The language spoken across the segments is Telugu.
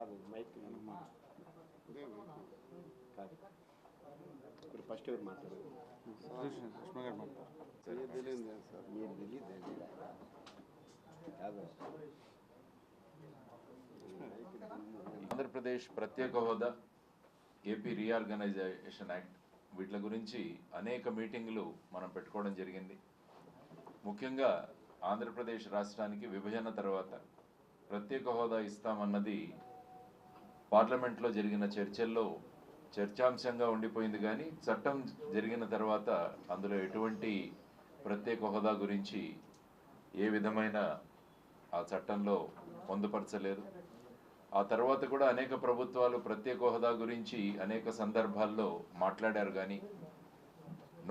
మైక్ కాదు ఇప్పుడు ఫస్ట్ ఎవరు మాట్లాడారు సుష్మా గారు తెలియదు సార్ మీరు తెలియదు కాదు ఆంధ్రప్రదేశ్ ప్రత్యేక హోదా ఏపీ రీఆర్గనైజేషన్ యాక్ట్ వీటి గురించి అనేక మీటింగులు మనం పెట్టుకోవడం జరిగింది. ముఖ్యంగా ఆంధ్రప్రదేశ్ రాష్ట్రానికి విభజన తర్వాత ప్రత్యేక హోదా ఇస్తామన్నది పార్లమెంట్లో జరిగిన చర్చల్లో చర్చాంశంగా ఉండిపోయింది కానీ చట్టం జరిగిన తర్వాత అందులో ఎటువంటి ప్రత్యేక హోదా గురించి ఏ విధమైన ఆ చట్టంలో పొందుపరచలేదు. ఆ తర్వాత కూడా అనేక ప్రభుత్వాలు ప్రత్యేక హోదా గురించి అనేక సందర్భాల్లో మాట్లాడారు కానీ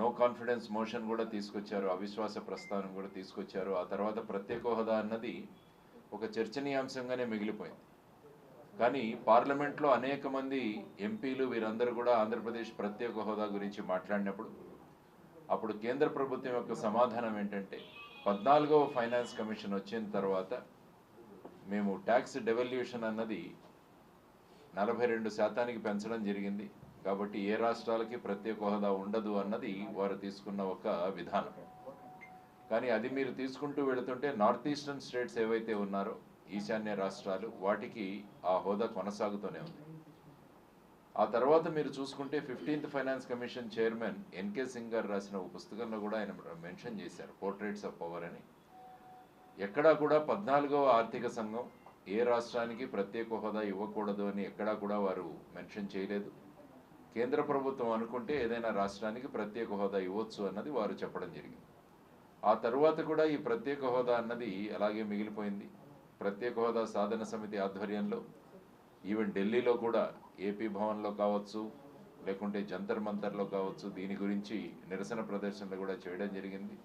నో కాన్ఫిడెన్స్ మోషన్ కూడా తీసుకొచ్చారు అవిశ్వాస ప్రస్తావన కూడా తీసుకొచ్చారు. ఆ తర్వాత ప్రత్యేక హోదా అన్నది ఒక చర్చనీయాంశంగానే మిగిలిపోయింది. కానీ పార్లమెంట్లో అనేక మంది ఎంపీలు వీరందరూ కూడా ఆంధ్రప్రదేశ్ ప్రత్యేక హోదా గురించి మాట్లాడినప్పుడు అప్పుడు కేంద్ర ప్రభుత్వం యొక్క సమాధానం ఏంటంటే పద్నాలుగవ ఫైనాన్స్ కమిషన్ వచ్చిన తర్వాత మేము ట్యాక్స్ డెవల్యూషన్ అన్నది నలభై రెండు శాతానికి పెంచడం జరిగింది. కాబట్టి ఏ రాష్ట్రాలకి ప్రత్యేక హోదా ఉండదు అన్నది వారు తీసుకున్న ఒక విధానం. కానీ అది మీరు తీసుకుంటూ వెళుతుంటే నార్త్ ఈస్టర్న్ స్టేట్స్ ఏవైతే ఉన్నారో ఈశాన్య రాష్ట్రాలు వాటికి ఆ హోదా కొనసాగుతూనే ఉంది. ఆ తర్వాత మీరు చూసుకుంటే fifteenth finance commission chairman NK Singh గారు రాసిన ఒక పుస్తకంలో కూడా ఆయన మెన్షన్ చేశారు పోర్ట్రేట్స్ ఆఫ్ పవర్ అని. ఎక్కడా కూడా పద్నాలుగవ ఆర్థిక సంఘం ఏ రాష్ట్రానికి ప్రత్యేక హోదా ఇవ్వకూడదు అని ఎక్కడా కూడా వారు మెన్షన్ చేయలేదు. కేంద్ర ప్రభుత్వం అనుకుంటే ఏదైనా రాష్ట్రానికి ప్రత్యేక హోదా ఇవ్వచ్చు అన్నది వారు చెప్పడం జరిగింది. ఆ తరువాత కూడా ఈ ప్రత్యేక హోదా అన్నది అలాగే మిగిలిపోయింది. ప్రత్యేక హోదా సాధన సమితి ఆధ్వర్యంలో ఈవెన్ ఢిల్లీలో కూడా ఏపీ భవన్లో కావచ్చు లేకుంటే జంతర్ మంతర్లో కావచ్చు దీని గురించి నిరసన ప్రదర్శనలు కూడా చేయడం జరిగింది.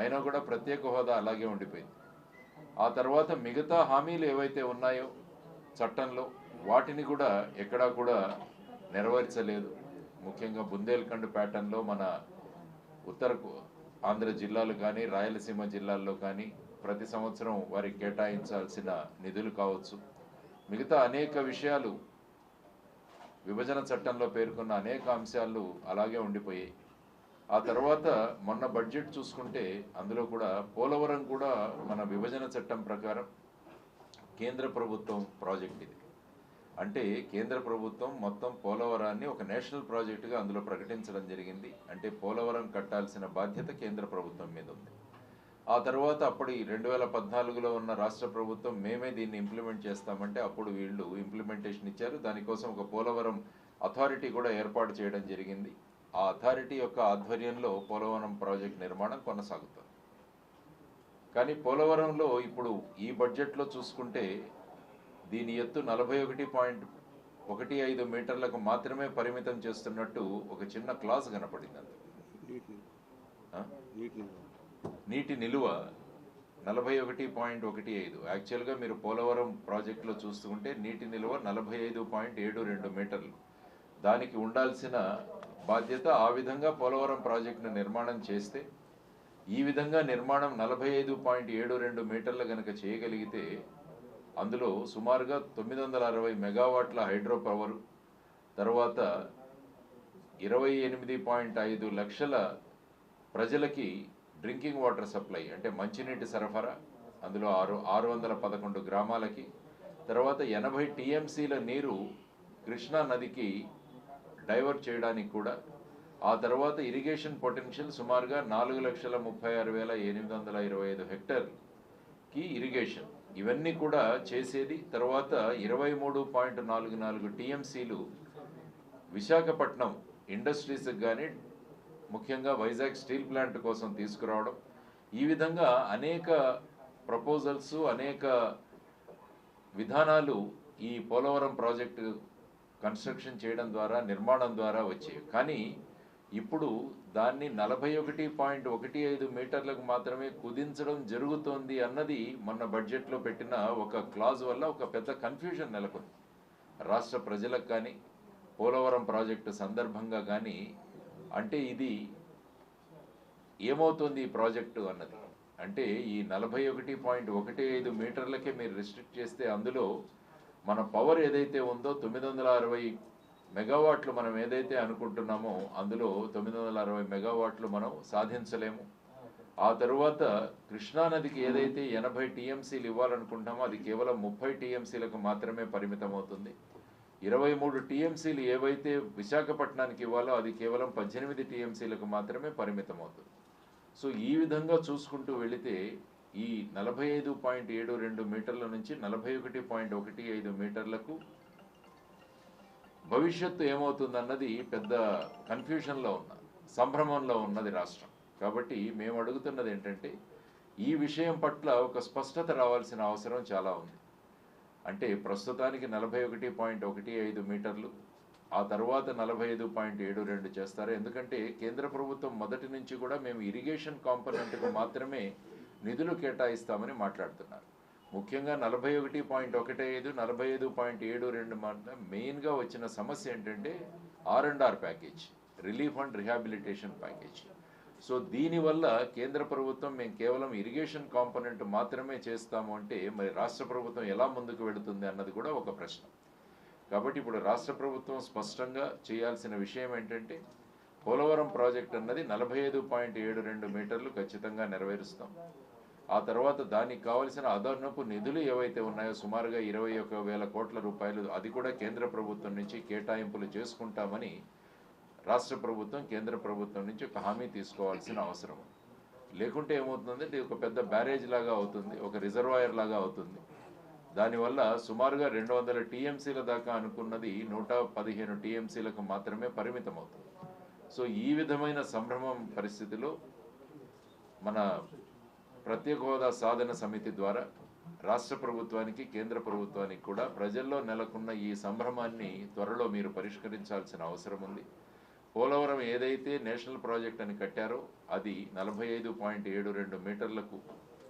అయినా కూడా ప్రత్యేక హోదా అలాగే ఉండిపోయింది. ఆ తర్వాత మిగతా హామీలు ఏవైతే ఉన్నాయో చట్టంలో వాటిని కూడా ఎక్కడా కూడా నెరవేర్చలేదు. ముఖ్యంగా బుందేల్ఖండ్ ప్యాటర్న్లో మన ఉత్తర ఆంధ్ర జిల్లాలు కానీ రాయలసీమ జిల్లాల్లో కానీ ప్రతి సంవత్సరం వారికి కేటాయించాల్సిన నిధులు కావచ్చు. మిగతా అనేక విషయాలు విభజన చట్టంలో పేర్కొన్న అనేక అంశాలు అలాగే ఉండిపోయాయి. ఆ తర్వాత మొన్న బడ్జెట్ చూసుకుంటే అందులో కూడా పోలవరం కూడా మన విభజన చట్టం ప్రకారం కేంద్ర ప్రభుత్వం ప్రాజెక్ట్ ఇది. అంటే కేంద్ర ప్రభుత్వం మొత్తం పోలవరాన్ని ఒక నేషనల్ ప్రాజెక్టుగా అందులో ప్రకటించడం జరిగింది. అంటే పోలవరం కట్టాల్సిన బాధ్యత కేంద్ర ప్రభుత్వం మీద ఉంది. ఆ తర్వాత అప్పుడు రెండు వేల పద్నాలుగులో ఉన్న రాష్ట్ర ప్రభుత్వం మేమే దీన్ని ఇంప్లిమెంట్ చేస్తామంటే అప్పుడు వీళ్ళు ఇంప్లిమెంటేషన్ ఇచ్చారు. దానికోసం ఒక పోలవరం అథారిటీ కూడా ఏర్పాటు చేయడం జరిగింది. ఆ అథారిటీ యొక్క ఆధ్వర్యంలో పోలవరం ప్రాజెక్ట్ నిర్మాణం కొనసాగుతుంది. కానీ పోలవరంలో ఇప్పుడు ఈ బడ్జెట్లో చూసుకుంటే దీని ఎత్తు నలభై ఒకటి పాయింట్ ఒకటి ఐదు మీటర్లకు మాత్రమే పరిమితం చేస్తున్నట్టు ఒక చిన్న క్లాస్ కనపడింది అందులో నీటి నిలువ నలభై ఒకటి పాయింట్ ఒకటి ఐదు. యాక్చువల్గా మీరు పోలవరం ప్రాజెక్టులో చూస్తుంటే నీటి నిలువ నలభై ఐదు పాయింట్ ఏడు రెండు మీటర్లు. దానికి ఉండాల్సిన బాధ్యత ఆ విధంగా పోలవరం ప్రాజెక్టును నిర్మాణం చేస్తే ఈ విధంగా నిర్మాణం నలభై ఐదు పాయింట్ ఏడు రెండు మీటర్లు కనుక చేయగలిగితే అందులో సుమారుగా తొమ్మిది వందల అరవై మెగావాట్ల హైడ్రో పవర్ తర్వాత ఇరవై ఎనిమిది పాయింట్ ఐదు లక్షల ప్రజలకి డ్రింకింగ్ వాటర్ సప్లై అంటే మంచినీటి సరఫరా అందులో ఆరు ఆరు వందల పదకొండు గ్రామాలకి తర్వాత ఎనభై టీఎంసీల నీరు కృష్ణా నదికి డైవర్ట్ చేయడానికి కూడా ఆ తర్వాత ఇరిగేషన్ పొటెన్షియల్ సుమారుగా నాలుగు లక్షల ముప్పై ఆరు వేల ఎనిమిది వందల ఇరవై ఐదు హెక్టర్కి ఇరిగేషన్. ఇవన్నీ కూడా చేసేది తర్వాత ఇరవై మూడు పాయింట్ నాలుగు నాలుగు టీఎంసీలు విశాఖపట్నం ఇండస్ట్రీస్కి కానీ ముఖ్యంగా వైజాగ్ స్టీల్ ప్లాంట్ కోసం తీసుకురావడం. ఈ విధంగా అనేక ప్రపోజల్స్ అనేక విధానాలు ఈ పోలవరం ప్రాజెక్టు కన్స్ట్రక్షన్ చేయడం ద్వారా నిర్మాణం ద్వారా వచ్చేవి. కానీ ఇప్పుడు దాన్ని నలభై ఒకటి పాయింట్ ఒకటి ఐదు మీటర్లకు మాత్రమే కుదించడం జరుగుతోంది అన్నది మొన్న బడ్జెట్లో పెట్టిన ఒక క్లాజ్ వల్ల ఒక పెద్ద కన్ఫ్యూజన్ నెలకొంది. రాష్ట్ర ప్రజలకు కానీ పోలవరం ప్రాజెక్టు సందర్భంగా కానీ అంటే ఇది ఏమవుతుంది ఈ ప్రాజెక్టు అన్నది. అంటే ఈ నలభై ఒకటి పాయింట్ ఒకటి ఐదు మీటర్లకే మీరు రిస్ట్రిక్ట్ చేస్తే అందులో మన పవర్ ఏదైతే ఉందో తొమ్మిది వందల అరవై మెగావాట్లు మనం ఏదైతే అనుకుంటున్నామో అందులో తొమ్మిది వందల అరవై మెగావాట్లు మనం సాధించలేము. ఆ తరువాత కృష్ణానదికి ఏదైతే ఎనభై టీఎంసీలు ఇవ్వాలనుకుంటామో అది కేవలం ముప్పై టీఎంసీలకు మాత్రమే పరిమితం అవుతుంది ఇరవై మూడు టీఎంసీలు ఏవైతే విశాఖపట్నానికి ఇవ్వాలో అది కేవలం పద్దెనిమిది టీఎంసీలకు మాత్రమే పరిమితం అవుతుంది సో ఈ విధంగా చూసుకుంటూ వెళితే ఈ నలభై ఐదు పాయింట్ ఏడు రెండు మీటర్ల నుంచి నలభై ఒకటి పాయింట్ ఒకటి ఐదు మీటర్లకు భవిష్యత్తు ఏమవుతుందన్నది పెద్ద కన్ఫ్యూషన్లో ఉన్న సంభ్రమంలో ఉన్నది రాష్ట్రం. కాబట్టి మేము అడుగుతున్నది ఏంటంటే ఈ విషయం పట్ల ఒక స్పష్టత రావాల్సిన అవసరం చాలా ఉంది. అంటే ప్రస్తుతానికి నలభై ఒకటి పాయింట్ ఒకటి ఐదు మీటర్లు ఆ తర్వాత నలభై ఐదు పాయింట్ ఏడు రెండు చేస్తారు. ఎందుకంటే కేంద్ర ప్రభుత్వం మొదటి నుంచి కూడా మేము ఇరిగేషన్ కాంపనెంట్కు మాత్రమే నిధులు కేటాయిస్తామని మాట్లాడుతున్నారు. ముఖ్యంగా నలభై ఒకటి పాయింట్ ఒకటి ఐదు నలభై ఐదు పాయింట్ ఏడు రెండు మెయిన్గా వచ్చిన సమస్య ఏంటంటే R and R package relief and rehabilitation package. So దీనివల్ల కేంద్ర ప్రభుత్వం మేము కేవలం ఇరిగేషన్ కాంపొనెంట్ మాత్రమే చేస్తాము అంటే మరి రాష్ట్ర ప్రభుత్వం ఎలా ముందుకు వెళుతుంది అన్నది కూడా ఒక ప్రశ్న. కాబట్టి ఇప్పుడు రాష్ట్ర ప్రభుత్వం స్పష్టంగా చేయాల్సిన విషయం ఏంటంటే పోలవరం ప్రాజెక్ట్ అన్నది నలభై ఐదు పాయింట్ ఏడు రెండు మీటర్లు ఖచ్చితంగా నెరవేరుస్తాం. ఆ తర్వాత దానికి కావలసిన అదనపు నిధులు ఏవైతే ఉన్నాయో సుమారుగా ఇరవై ఒక వేల కోట్ల రూపాయలు అది కూడా కేంద్ర ప్రభుత్వం నుంచి కేటాయింపులు చేసుకుంటామని రాష్ట్ర ప్రభుత్వం కేంద్ర ప్రభుత్వం నుంచి ఒక హామీ తీసుకోవాల్సిన అవసరం. లేకుంటే ఏమవుతుందంటే ఇది ఒక పెద్ద బ్యారేజ్ లాగా అవుతుంది ఒక రిజర్వాయర్ లాగా అవుతుంది. దానివల్ల సుమారుగా రెండు వందల టీఎంసీల దాకా అనుకున్నది నూట పదిహేను టీఎంసీలకు మాత్రమే పరిమితం అవుతుంది సో ఈ విధమైన సంభ్రమం పరిస్థితిలో మన ప్రత్యేక హోదా సాధన సమితి ద్వారా రాష్ట్ర ప్రభుత్వానికి కేంద్ర ప్రభుత్వానికి కూడా ప్రజల్లో నెలకొన్న ఈ సంభ్రమాన్ని త్వరలో మీరు పరిష్కరించాల్సిన అవసరం ఉంది. పోలవరం ఏదైతే నేషనల్ ప్రాజెక్ట్ అని కట్టారో అది నలభై ఐదు పాయింట్ ఏడు రెండు మీటర్లకు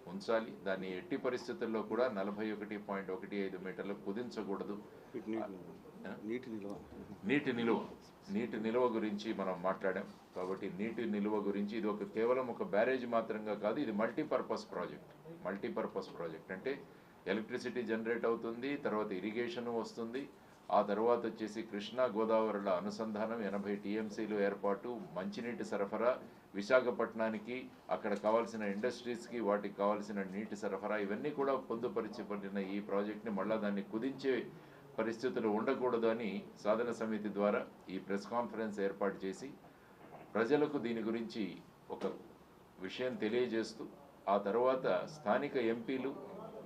ఉంచాలి. దాన్ని ఎట్టి పరిస్థితుల్లో కూడా నలభై ఒకటి పాయింట్ ఒకటి ఐదు మీటర్లకు కుదించకూడదు. నీటి నిల్వ. నీటి నిలువ. నీటి నిలువ గురించి మనం మాట్లాడాం. కాబట్టి నీటి నిలువ గురించి ఇది ఒక కేవలం ఒక బ్యారేజ్ మాత్రంగా కాదు ఇది మల్టీపర్పస్ ప్రాజెక్ట్. మల్టీపర్పస్ ప్రాజెక్ట్ అంటే ఎలక్ట్రిసిటీ జనరేట్ అవుతుంది తర్వాత ఇరిగేషన్ వస్తుంది ఆ తర్వాత వచ్చేసి కృష్ణా గోదావరిల అనుసంధానం ఎనభై టీఎంసీలు ఏర్పాటు మంచినీటి సరఫరా విశాఖపట్నానికి అక్కడ కావాల్సిన ఇండస్ట్రీస్కి వాటికి కావాల్సిన నీటి సరఫరా ఇవన్నీ కూడా పొందుపరిచబడిన ఈ ప్రాజెక్ట్ని మళ్ళా దాన్ని కుదించే పరిస్థితులు ఉండకూడదు అని సాధన సమితి ద్వారా ఈ ప్రెస్ కాన్ఫరెన్స్ ఏర్పాటు చేసి ప్రజలకు దీని గురించి ఒక విషయం తెలియజేస్తూ ఆ తర్వాత స్థానిక ఎంపీలు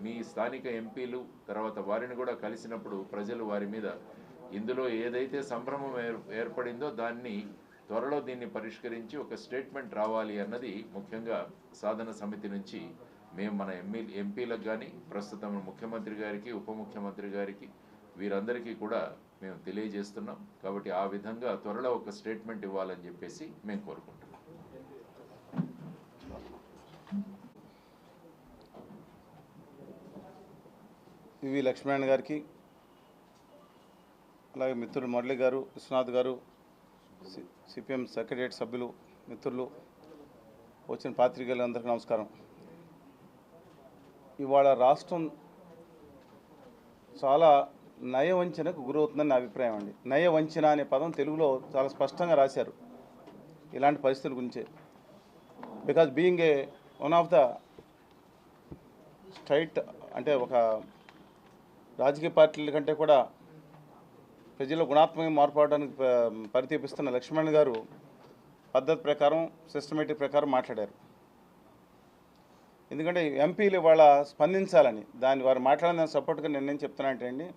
మీ స్థానిక ఎంపీలు తర్వాత వారిని కూడా కలిసినప్పుడు ప్రజలు వారి మీద ఇందులో ఏదైతే సంభ్రమం ఏర్ ఏర్పడిందో దాన్ని త్వరలో దీన్ని పరిష్కరించి ఒక స్టేట్మెంట్ రావాలి అన్నది ముఖ్యంగా సాధన సమితి నుంచి మేము మన ఎంపీ ఎంపీలకు కానీ ప్రస్తుతం ముఖ్యమంత్రి గారికి ఉప ముఖ్యమంత్రి గారికి వీరందరికీ కూడా మేము తెలియజేస్తున్నాం. కాబట్టి ఆ విధంగా త్వరలో ఒక స్టేట్మెంట్ ఇవ్వాలని చెప్పేసి మేము కోరుకుంటాం వివి లక్ష్మణ్ గారికి అలాగే మిత్రులు మురళి గారు విశ్వనాథ్ గారు సి- సిపిఎం సెక్రటరియట్ సభ్యులు మిత్రులు వచ్చిన పాత్రికేయులందరికీ నమస్కారం. ఇవాళ రాష్ట్రం చాలా నయవంచనకు గురవుతుందని నా అభిప్రాయం అండి. నయవంచన అనే పదం తెలుగులో చాలా స్పష్టంగా రాశారు ఇలాంటి పరిస్థితుల గురించే. Because being a one of the straight అంటే ఒక రాజకీయ పార్టీల కంటే కూడా ప్రజల్లో గుణాత్మకంగా మార్పు అవడానికి ప- పరితీపిస్తున్న లక్ష్మణ్ గారు పద్ధతి ప్రకారం సిస్టమేటిక్ ప్రకారం మాట్లాడారు. ఎందుకంటే ఎంపీలు ఇవాళ స్పందించాలని దాన్ని వారు మాట్లాడిన సపోర్ట్గా నేనేం చెప్తున్నా అంటే అండి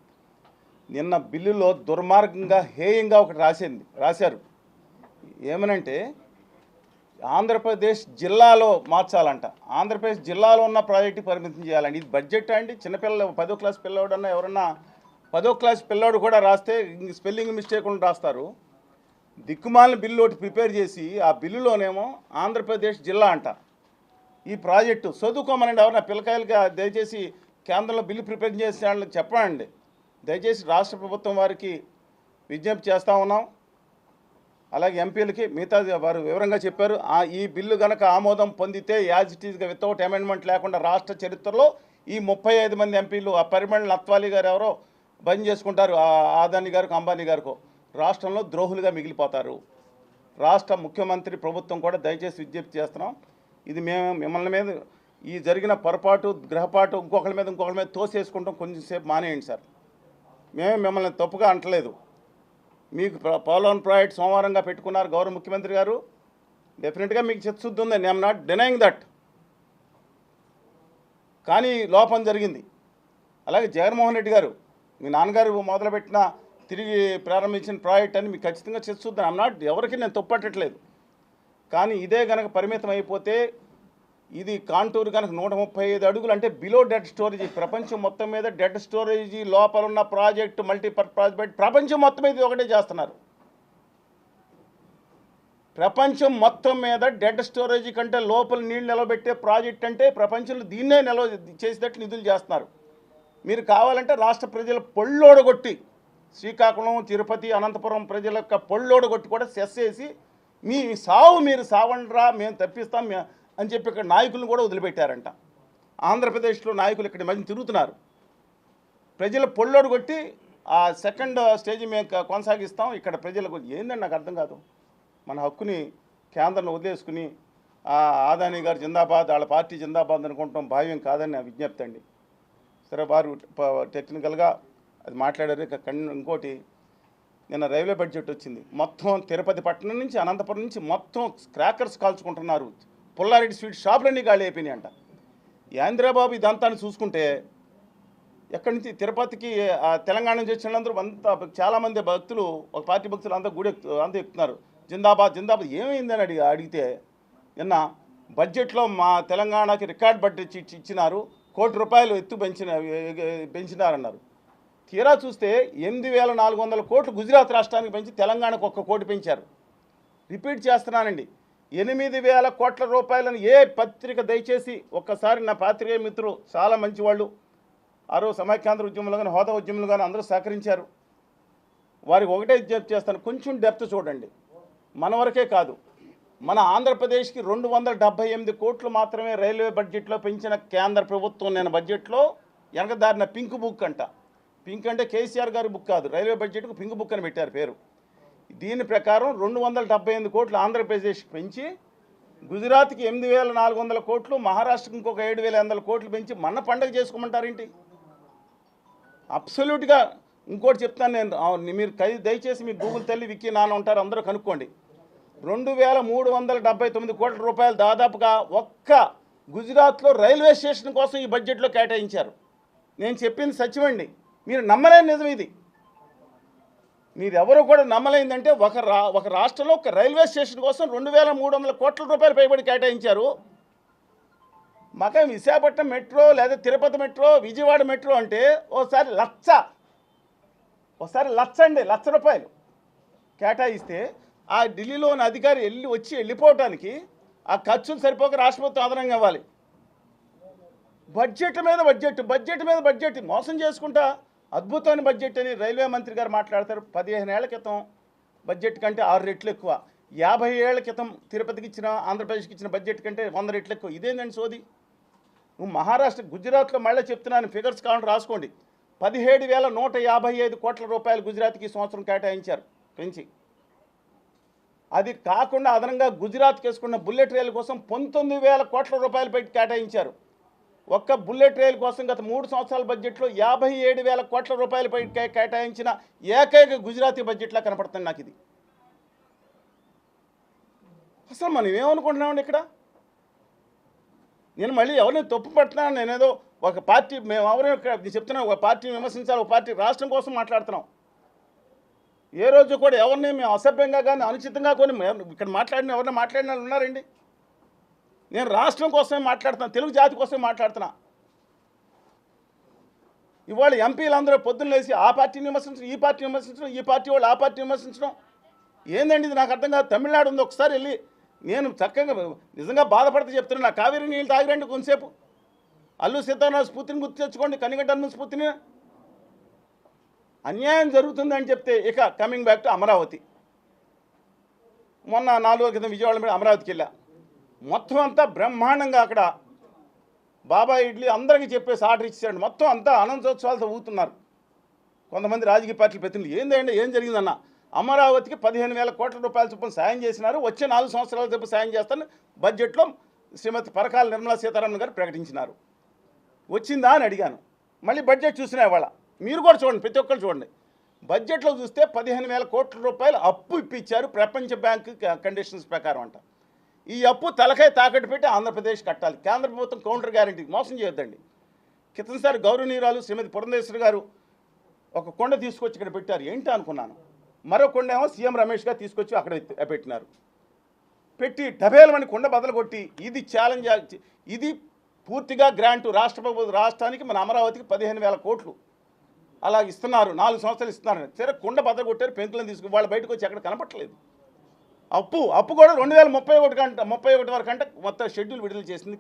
నిన్న బిల్లులో దుర్మార్గంగా హేయంగా ఒకటి రాసింది రాశారు. ఏమనంటే ఆంధ్రప్రదేశ్ జిల్లాలో మార్చాలంట. ఆంధ్రప్రదేశ్ జిల్లాలో ఉన్న ప్రాజెక్టు పరిమితం చేయాలండి. ఇది బడ్జెట్ అండి. చిన్నపిల్లలు పదో క్లాస్ పిల్లోడన్నా ఎవరన్నా పదో క్లాస్ పిల్లోడు కూడా రాస్తే స్పెల్లింగ్ మిస్టేక్ ఉండి రాస్తారు. దిక్కుమాలిన బిల్లు ఒకటి ప్రిపేర్ చేసి ఆ బిల్లులోనేమో ఆంధ్రప్రదేశ్ జిల్లా అంట. ఈ ప్రాజెక్టు చదువుకోమనండి ఎవరన్నా పిల్లకాయలుగా దయచేసి కేంద్రంలో బిల్లు ప్రిపేర్ చేసిన చెప్పండి. దయచేసి రాష్ట్ర ప్రభుత్వం వారికి విజ్ఞప్తి చేస్తూ ఉన్నాం. అలాగే ఎంపీలకి మిగతా వారు వివరంగా చెప్పారు. ఆ ఈ బిల్లు గనక ఆమోదం పొందితే యాజ్ ఇట్ ఈస్గా వితౌట్ అమెండ్మెంట్ లేకుండా రాష్ట్ర చరిత్రలో ఈ ముప్పై ఐదు మంది ఎంపీలు ఆ పరిమళ నత్వాలి గారు ఎవరో బంద్ చేసుకుంటారు. ఆ ఆదాని గారికి అంబానీ గారికి. రాష్ట్రంలో ద్రోహులుగా మిగిలిపోతారు. రాష్ట్ర ముఖ్యమంత్రి ప్రభుత్వం కూడా దయచేసి విజ్ఞప్తి చేస్తున్నాం. ఇది మేము మిమ్మల్ని మీద ఈ జరిగిన పొరపాటు గ్రహపాటు ఇంకొకరి మీద ఇంకొకరి మీద తోసేసుకుంటాం. కొంచెంసేపు మానేయండి సార్. మేము మిమ్మల్ని తప్పుగా అంటలేదు. మీకు ప్ర- ప్రాజెక్ట్ సోమవారంగా పెట్టుకున్నారు గౌరవ ముఖ్యమంత్రి గారు. డెఫినెట్గా మీకు చిత్తశుద్ధి ఉందండి. ఐఎమ్ నాట్ డినయింగ్ దట్ కానీ లోపం జరిగింది. అలాగే జగన్మోహన్ రెడ్డి గారు మీ నాన్నగారు మొదలుపెట్టిన తిరిగి ప్రారంభించిన ప్రాజెక్ట్ అని మీకు ఖచ్చితంగా చిత్తశుద్ధి ఐఎమ్ నాట్ ఎవరికి నేను తప్పట్టట్లేదు కానీ ఇదే కనుక పరిమితం అయిపోతే ఇది కాంటూర్ కనుక నూట ముప్పై ఐదు అడుగులు అంటే బిలో డెడ్ స్టోరేజ్ ప్రపంచం మొత్తం మీద డెడ్ స్టోరేజ్ లోపల ఉన్న ప్రాజెక్ట్ మల్టీపర్ ప్రాజెక్ట్ ప్రపంచం మొత్తం మీద ఇది ఒకటే చేస్తున్నారు. ప్రపంచం మొత్తం మీద డెడ్ స్టోరేజ్ కంటే లోపల నీళ్ళు నిలబెట్టే ప్రాజెక్ట్ అంటే ప్రపంచంలో దీన్నే నిలవ చేసేటట్టు నిధులు చేస్తున్నారు. మీరు కావాలంటే రాష్ట్ర ప్రజల పొళ్ళోడగొట్టి శ్రీకాకుళం తిరుపతి అనంతపురం ప్రజల యొక్క పొళ్ళోడగొట్టి కూడా సెస్ వేసి మీ సావు మీరు సావండ్రా మేము తప్పిస్తాం అని చెప్పి ఇక్కడ నాయకులను కూడా వదిలిపెట్టారంట. ఆంధ్రప్రదేశ్లో నాయకులు ఇక్కడ మధ్య తిరుగుతున్నారు. ప్రజల పొళ్ళోడు కొట్టి ఆ సెకండ్ స్టేజ్ మేము కొనసాగిస్తాం. ఇక్కడ ప్రజలకు ఏందండి నాకు అర్థం కాదు. మన హక్కుని కేంద్రంలో వదిలేసుకుని ఆ ఆదాని గారు జిందాబాద్ వాళ్ళ పార్టీ జిందాబాద్ అనుకుంటాం భావ్యం కాదని నా విజ్ఞప్తి అండి. సరే వారు టెక్నికల్గా అది మాట్లాడారు. ఇంకోటి నిన్న రైల్వే బడ్జెట్ వచ్చింది. మొత్తం తిరుపతి పట్టణం నుంచి అనంతపురం నుంచి మొత్తం క్రాకర్స్ కాల్చుకుంటున్నారు. పుల్లారెడ్డి స్వీట్ షాపులన్నీ గాలి అయిపోయినాయి అంట. ఆంధ్రబాబు ఇదంతా చూసుకుంటే ఎక్కడి నుంచి తిరుపతికి తెలంగాణ నుంచి వచ్చినందరూ అంతా చాలామంది భక్తులు ఒక పార్టీ భక్తులు అంతా గుడి అంతా ఎక్కుతున్నారు. జిందాబాద్ జిందాబాద్ ఏమైందని అడిగి అడిగితే నిన్న బడ్జెట్లో మా తెలంగాణకి రికార్డ్ బడ్జెట్ ఇచ్చినారు. కోటి రూపాయలు ఎత్తు పెంచిన పెంచినారన్నారు. తీరా చూస్తే ఎనిమిది వేల నాలుగు వందల కోట్లు గుజరాత్ రాష్ట్రానికి పెంచి తెలంగాణకు ఒక్క కోటి పెంచారు. రిపీట్ చేస్తున్నానండి. ఎనిమిది వేల కోట్ల రూపాయలను ఏ పత్రిక దయచేసి ఒక్కసారి నా పాత్రికేయ మిత్రులు చాలా మంచివాళ్ళు. ఆ రోజు సమైక్యాంధ్ర ఉద్యమంలో కానీ హోదా ఉద్యమంలో కానీ అందరూ సహకరించారు. వారికి ఒకటే విజ్ఞప్తి చేస్తాను కొంచెం డెప్త్ చూడండి. మన వరకే కాదు మన ఆంధ్రప్రదేశ్కి రెండు వందల డెబ్బై ఎనిమిది కోట్లు మాత్రమే రైల్వే బడ్జెట్లో పెంచిన కేంద్ర ప్రభుత్వం నేను బడ్జెట్లో వెనకదారిన పింక్ బుక్ అంట. పింక్ అంటే కేసీఆర్ గారి బుక్ కాదు రైల్వే బడ్జెట్కు పింక్ బుక్ అని పెట్టారు పేరు. దీని ప్రకారం రెండు వందల డెబ్బై ఎనిమిది కోట్లు ఆంధ్రప్రదేశ్కి పెంచి గుజరాత్కి ఎనిమిది వేల నాలుగు వందల కోట్లు మహారాష్ట్రకి ఇంకొక ఏడు వేల వందల కోట్లు పెంచి మన పండగ చేసుకోమంటారేంటి అబ్సల్యూట్గా ఇంకోటి చెప్తాను నేను. మీరు దయచేసి మీ గూగుల్ తల్లి విక్కీ నాన్న ఉంటారు అందరూ కనుక్కోండి. రెండు వేల మూడు వందల డెబ్బై తొమ్మిది కోట్ల రూపాయలు దాదాపుగా ఒక్క గుజరాత్లో రైల్వే స్టేషన్ కోసం ఈ బడ్జెట్లో కేటాయించారు. నేను చెప్పింది సత్యమండి. మీరు నమ్మలేని నిజం ఇది. మీరెవరు కూడా నమ్మలేందంటే ఒక రా ఒక రాష్ట్రంలో ఒక రైల్వే స్టేషన్ కోసం రెండు వేల మూడు వందల కోట్ల రూపాయలు పైబడి కేటాయించారు. మాక విశాఖపట్నం మెట్రో లేదా తిరుపతి మెట్రో విజయవాడ మెట్రో అంటే ఓసారి లచ్చ ఒకసారి లచ్చ అండి లచ్చ రూపాయలు కేటాయిస్తే ఆ ఢిల్లీలోని అధికారి వెళ్ళి వచ్చి వెళ్ళిపోవటానికి ఆ ఖర్చులు సరిపోక రాష్ట్ర ప్రభుత్వం ఆధారంగా ఇవ్వాలి బడ్జెట్ మీద బడ్జెట్ బడ్జెట్ మీద బడ్జెట్ మోసం చేసుకుంటా అద్భుతమైన బడ్జెట్ అని రైల్వే మంత్రి గారు మాట్లాడతారు. పదిహేను ఏళ్ళ క్రితం బడ్జెట్ కంటే ఆరు రెట్లు ఎక్కువ. యాభై ఏళ్ళ క్రితం తిరుపతికి ఇచ్చిన ఆంధ్రప్రదేశ్కి ఇచ్చిన బడ్జెట్ కంటే వంద రెట్లు ఎక్కువ. ఇదేందండి సోది? నువ్వు మహారాష్ట్ర గుజరాత్లో మళ్ళీ చెప్తున్నాను ఫిగర్స్ కావాలని రాసుకోండి. పదిహేడు వేల నూట యాభై ఐదు కోట్ల రూపాయలు గుజరాత్కి సంవత్సరం కేటాయించారు పెంచి అది కాకుండా అదనంగా గుజరాత్ కేసుకున్న బుల్లెట్ రైలు కోసం పంతొమ్మిది వేల కోట్ల రూపాయలు పెట్టి కేటాయించారు. ఒక్క బుల్లెట్ రైలు కోసం గత మూడు సంవత్సరాల బడ్జెట్లో యాభై ఏడు వేల కోట్ల రూపాయలపై కేటాయించిన ఏకైక గుజరాతీ బడ్జెట్లా కనపడుతుంది నాకు ఇది. అసలు మనం ఏమనుకుంటున్నామండి ఇక్కడ? నేను మళ్ళీ ఎవరిని తప్పు పడుతున్నాను నేనేదో ఒక పార్టీ మేము ఎవరైనా ఇక్కడ చెప్తున్నా ఒక పార్టీని విమర్శించాలి ఒక పార్టీ రాష్ట్రం కోసం మాట్లాడుతున్నాం. ఏ రోజు కూడా ఎవరిని మేము అసభ్యంగా కానీ అనుచితంగా కొన్ని మేము ఇక్కడ మాట్లాడిన ఎవరిని మాట్లాడిన వాళ్ళు ఉన్నారండి? నేను రాష్ట్రం కోసమే మాట్లాడుతున్నా తెలుగు జాతి కోసమే మాట్లాడుతున్నా. ఇవాళ ఎంపీలందరూ పొద్దున్న లేచి ఆ పార్టీని విమర్శించడం ఈ పార్టీ విమర్శించడం ఈ పార్టీ వాళ్ళు ఆ పార్టీ విమర్శించడం. ఏందండి ఇది? నాకు అర్థం కాదు. తమిళనాడు ఉంది ఒకసారి వెళ్ళి. నేను చక్కగా నిజంగా బాధపడితే చెప్తున్నా. నా కావేరీ నీళ్ళు తాగిరండి కొంతసేపు. అల్లు సీతారామ స్ఫూర్తిని గుర్తు తెచ్చుకోండి. కనిగడ్డ స్ఫూర్తిని. అన్యాయం జరుగుతుందని చెప్తే ఇక కమింగ్ బ్యాక్ టు అమరావతి. మొన్న నాలుగు క్రితం విజయవాడ మీద అమరావతికి వెళ్ళా. మొత్తం అంతా బ్రహ్మాండంగా అక్కడ బాబా ఇడ్లీ అందరికీ చెప్పేసి ఆర్డర్ ఇచ్చాడు మొత్తం అంతా ఆనందోత్సవాలతో ఊతున్నారు కొంతమంది రాజకీయ పార్టీల ప్రతినిధులు ఏందండి ఏం జరిగిందన్న? అమరావతికి పదిహేను వేల కోట్ల రూపాయల చొప్పున సాయం చేసినారు. వచ్చే నాలుగు సంవత్సరాల చొప్పున సాయం చేస్తాను బడ్జెట్లో శ్రీమతి పరకాల నిర్మలా సీతారామన్ గారు ప్రకటించినారు. వచ్చిందా అని అడిగాను. మళ్ళీ బడ్జెట్ చూసినా ఇవాళ. మీరు కూడా చూడండి ప్రతి ఒక్కరు చూడండి. బడ్జెట్లో చూస్తే పదిహేను వేల కోట్ల రూపాయలు అప్పు ఇప్పించారు ప్రపంచ బ్యాంకు కండిషన్స్ ప్రకారం అంట. ఈ అప్పు తలకాయ తాకట్టు పెట్టి ఆంధ్రప్రదేశ్ కట్టాలి. కేంద్ర ప్రభుత్వం కౌంటర్ గ్యారంటీ మోసం చేయొద్దండి. క్రితంసారి గౌరవనీయురాలు శ్రీమతి పురంధేశ్వరి గారు ఒక కొండ తీసుకొచ్చి ఇక్కడ పెట్టారు. ఏంటి అనుకున్నాను? మరో కొండ ఏమో సీఎం రమేష్ గారు తీసుకొచ్చి అక్కడ పెట్టినారు. పెట్టి డబేలమని కొండ బదలు కొట్టి ఇది ఛాలెంజ్ ఇది పూర్తిగా గ్రాంటు రాష్ట్ర రాష్ట్రానికి మన అమరావతికి పదిహేను వేల కోట్లు. అలా ఇస్తున్నారు. నాలుగు సంవత్సరాలు ఇస్తున్నారు. సరే కొండ బదలు కొట్టారు పెంకులను తీసుకుని వాళ్ళు బయటకు వచ్చి ఎక్కడ కనపట్లేదు అప్పు అప్పు కూడా రెండు వేల ముప్పై ఒకటి కంట ముప్పై ఒకటి వరకు అంటే మొత్తం షెడ్యూల్ విడుదల చేసింది